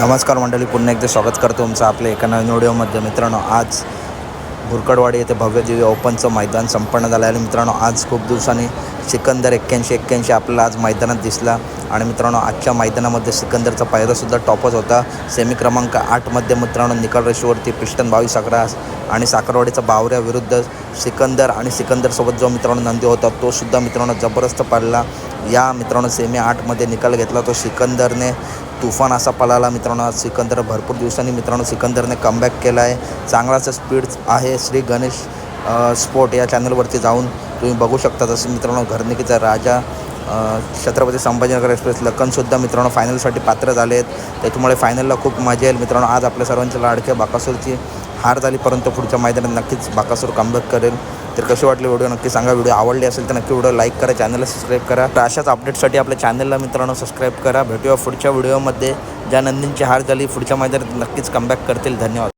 नमस्कार मंडळी पुन्हा एकदा स्वागत करतो तुमचं आपल्या एका नवीन व्हिडिओमध्ये मित्रांनो आज भुरकडवाडी येथे भव्यदिव्य ओपनचं मैदान संपन्न झालं आहे आणि मित्रांनो आज खूप दिवसांनी सिकंदर एक्क्याऐंशी एक्क्याऐंशी आपल्याला आज मैदानात दिसला. आणि मित्रांनो आजच्या मैदानामध्ये सिकंदरचा पायरासुद्धा टॉपच होता. सेमी क्रमांक आठमध्ये मित्रांनो निकाल रेषेवरती पिस्टन बावीस अकरा आणि साखरवाडीचा बावऱ्या विरुद्ध सिकंदर आणि सिकंदरसोबत जो मित्रांनो नंदी होता तो सुद्धा मित्रांनो जबरदस्त पडला या मित्रांनो सेमी आठमध्ये निकाल घेतला तो सिकंदरने. तुफान असा पळाला मित्रांनो आज सिकंदर भरपूर दिवसांनी मित्रांनो सिकंदरने कमबॅक केला आहे चांगलाचा स्पीड आहे श्री गणेश स्पोर्ट या चॅनलवरती जाऊन. तुम्ही बघू शकता जसं मित्रांनो घरनिकीचा राजा छत्रपती संभाजीनगर एक्सप्रेस लखनसुद्धा मित्रांनो फायनलसाठी पात्र झाले आहेत. त्याच्यामुळे फायनलला खूप मजा येईल. मित्रांनो आज आपल्या सर्वांच्या लाडक्या बाकासूरची हार झाली परंतु पुढच्या मैदानात नक्कीच बाकासूर कमबॅक करेल. तर कसे वाटले व्हिडिओ नक्की सांगा. व्हिडिओ आवडली असेल तर नक्की व्हिडिओ लाईक करा चॅनलला सबस्क्राईब करा. तर अशाच अपडेटसाठी आपल्या चॅनलला मित्रांनो सबस्क्राईब करा. भेटूया पुढच्या व्हिडिओमध्ये ज्या नंदींची हार झाली पुढच्या मैदानात नक्कीच कमबॅक करतील. धन्यवाद.